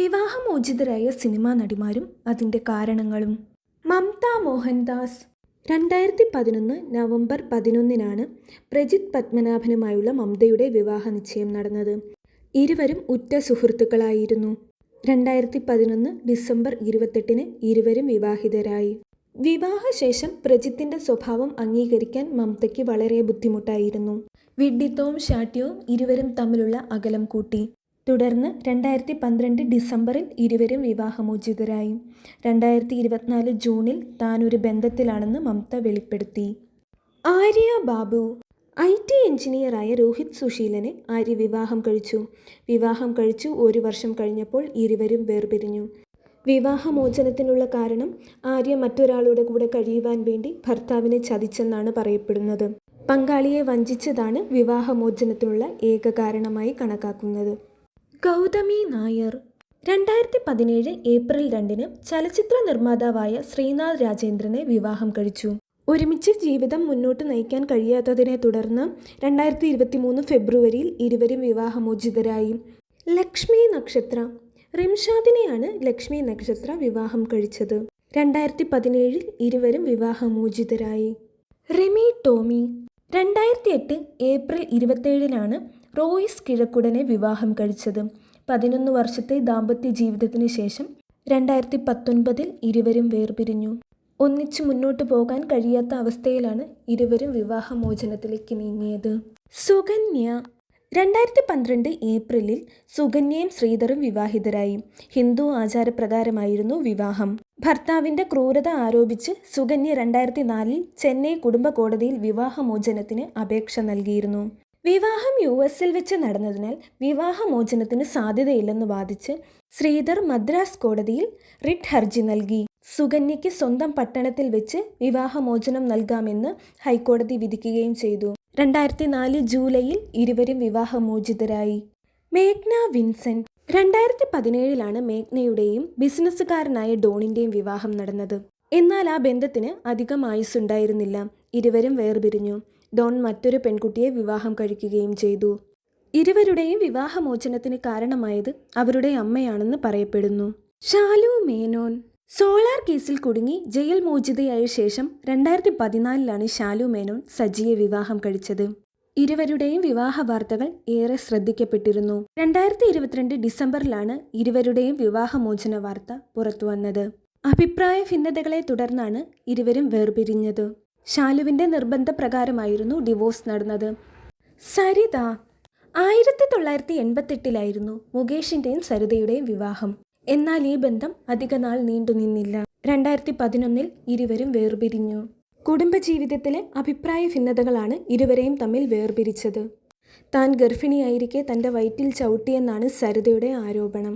വിവാഹമോചിതരായ cinema നടിമാരും അതിന്റെ കാരണങ്ങളും. മമത മോഹൻദാസ് രണ്ടായിരത്തി പതിനൊന്ന് നവംബർ പതിനൊന്നിനാണ് പ്രജിത് പത്മനാഭനുമായുള്ള മമതയുടെ വിവാഹ നിശ്ചയം നടന്നത്. ഇരുവരും ഉറ്റ സുഹൃത്തുക്കളായിരുന്നു. രണ്ടായിരത്തി പതിനൊന്ന് ഡിസംബർ ഇരുപത്തെട്ടിന് ഇരുവരും വിവാഹിതരായി. വിവാഹശേഷം പ്രജിത്തിന്റെ സ്വഭാവം അംഗീകരിക്കാൻ മമതയ്ക്ക് വളരെ ബുദ്ധിമുട്ടായിരുന്നു. വിഡ്ഢിത്തവും ശാഠ്യവും ഇരുവരും തമ്മിലുള്ള അകലം കൂട്ടി. തുടർന്ന് രണ്ടായിരത്തി പന്ത്രണ്ട് ഡിസംബറിൽ ഇരുവരും വിവാഹമോചിതരായി. രണ്ടായിരത്തി ഇരുപത്തിനാല് ജൂണിൽ താൻ ഒരു ബന്ധത്തിലാണെന്ന് മമത വെളിപ്പെടുത്തി. ആര്യ ബാബു ഐ ടി എഞ്ചിനീയറായ രോഹിത് സുശീലനെ ആര്യ വിവാഹം കഴിച്ചു. വിവാഹം കഴിച്ചു ഒരു വർഷം കഴിഞ്ഞപ്പോൾ ഇരുവരും വേർപിരിഞ്ഞു. വിവാഹമോചനത്തിനുള്ള കാരണം ആര്യ മറ്റൊരാളുടെ കൂടെ കഴിയുവാൻ വേണ്ടി ഭർത്താവിനെ ചതിച്ചെന്നാണ് പറയപ്പെടുന്നത്. പങ്കാളിയെ വഞ്ചിച്ചതാണ് വിവാഹമോചനത്തിനുള്ള ഏക കാരണമായി കണക്കാക്കുന്നത്. ഗൗതമി നായർ. രണ്ടായിരത്തി പതിനേഴ് ഏപ്രിൽ രണ്ടിന് ചലച്ചിത്ര നിർമ്മാതാവായ ശ്രീനാഥ് രാജേന്ദ്രനെ വിവാഹം കഴിച്ചു. ഒരുമിച്ച് ജീവിതം മുന്നോട്ട് നയിക്കാൻ കഴിയാത്തതിനെ തുടർന്ന് രണ്ടായിരത്തി ഇരുപത്തി മൂന്ന് ഫെബ്രുവരിയിൽ ഇരുവരും വിവാഹമോചിതരായി. ലക്ഷ്മി നക്ഷത്ര. റിംഷാദിനെയാണ് ലക്ഷ്മി നക്ഷത്ര വിവാഹം കഴിച്ചത്. രണ്ടായിരത്തി പതിനേഴിൽ ഇരുവരും വിവാഹമോചിതരായി. റിമി ടോമി. രണ്ടായിരത്തി എട്ട് ഏപ്രിൽ ഇരുപത്തേഴിനാണ് റോയിസ് കിഴക്കുടനെ വിവാഹം കഴിച്ചത്. പതിനൊന്ന് വർഷത്തെ ദാമ്പത്യ ജീവിതത്തിന് ശേഷം രണ്ടായിരത്തി പത്തൊൻപതിൽ ഇരുവരും വേർപിരിഞ്ഞു. ഒന്നിച്ചു മുന്നോട്ട് പോകാൻ കഴിയാത്ത അവസ്ഥയിലാണ് ഇരുവരും വിവാഹമോചനത്തിലേക്ക് നീങ്ങിയത്. സുകന്യ രണ്ടായിരത്തി പന്ത്രണ്ട് ഏപ്രിലിൽ സുകന്യയും ശ്രീധറും വിവാഹിതരായി. ഹിന്ദു ആചാരപ്രകാരമായിരുന്നു വിവാഹം. ഭർത്താവിന്റെ ക്രൂരത ആരോപിച്ച് സുകന്യ രണ്ടായിരത്തി നാലിൽ ചെന്നൈ കുടുംബ കോടതിയിൽ വിവാഹമോചനത്തിന് അപേക്ഷ നൽകിയിരുന്നു. വിവാഹം യു എസിൽ വെച്ച് നടന്നതിനാൽ വിവാഹമോചനത്തിന് സാധ്യതയില്ലെന്ന് വാദിച്ച് ശ്രീധർ മദ്രാസ് കോടതിയിൽ റിട്ട് ഹർജി നൽകി. സുകന്യയ്ക്ക് സ്വന്തം പട്ടണത്തിൽ വെച്ച് വിവാഹമോചനം നൽകാമെന്ന് ഹൈക്കോടതി വിധിക്കുകയും ചെയ്തു. രണ്ടായിരത്തി നാല് ജൂലൈയിൽ ഇരുവരും വിവാഹമോചിതരായി. മേഘ്ന വിൻസെന്റ് രണ്ടായിരത്തി പതിനേഴിലാണ് മേഘ്നയുടെയും ബിസിനസ്സുകാരനായ ഡോണിന്റെയും വിവാഹം നടന്നത്. എന്നാൽ ആ ബന്ധത്തിന് അധികം ആയുസ്സുണ്ടായിരുന്നില്ല. ഇരുവരും വേർപിരിഞ്ഞു. ഡോൺ മറ്റൊരു പെൺകുട്ടിയെ വിവാഹം കഴിക്കുകയും ചെയ്തു. ഇരുവരുടെയും വിവാഹമോചനത്തിന് കാരണമായത് അവരുടെ അമ്മയാണെന്ന് പറയപ്പെടുന്നു. ഷാലു മേനോൻ സോളാർ കേസിൽ കുടുങ്ങി ജയിൽ മോചിതയായ ശേഷം രണ്ടായിരത്തി പതിനാലിലാണ് ഷാലു മേനോൻ സജിയെ വിവാഹം കഴിച്ചത്. ഇരുവരുടെയും വിവാഹ വാർത്തകൾ ഏറെ ശ്രദ്ധിക്കപ്പെട്ടിരുന്നു. രണ്ടായിരത്തി ഇരുപത്തിരണ്ട് ഡിസംബറിലാണ് ഇരുവരുടെയും വിവാഹമോചന വാർത്ത പുറത്തുവന്നത് അഭിപ്രായ ഭിന്നതകളെ തുടർന്നാണ് ഇരുവരും വേർപിരിഞ്ഞത്. ഷാലുവിന്റെ നിർബന്ധപ്രകാരമായിരുന്നു ഡിവോഴ്സ് നടന്നത്. സരിത ആയിരത്തി തൊള്ളായിരത്തി എൺപത്തെട്ടിലായിരുന്നു മുകേഷിന്റെയും സരിതയുടെയും വിവാഹം. എന്നാൽ ഈ ബന്ധം അധികനാൾ നീണ്ടുനിന്നില്ല രണ്ടായിരത്തി പതിനൊന്നിൽ ഇരുവരും വേർപിരിഞ്ഞു. കുടുംബജീവിതത്തിലെ അഭിപ്രായ ഭിന്നതകളാണ് ഇരുവരെയും തമ്മിൽ വേർപിരിച്ചത്. താൻ ഗർഭിണിയായിരിക്കെ തന്റെ വയറ്റിൽ ചവിട്ടിയെന്നാണ് സരിതയുടെ ആരോപണം.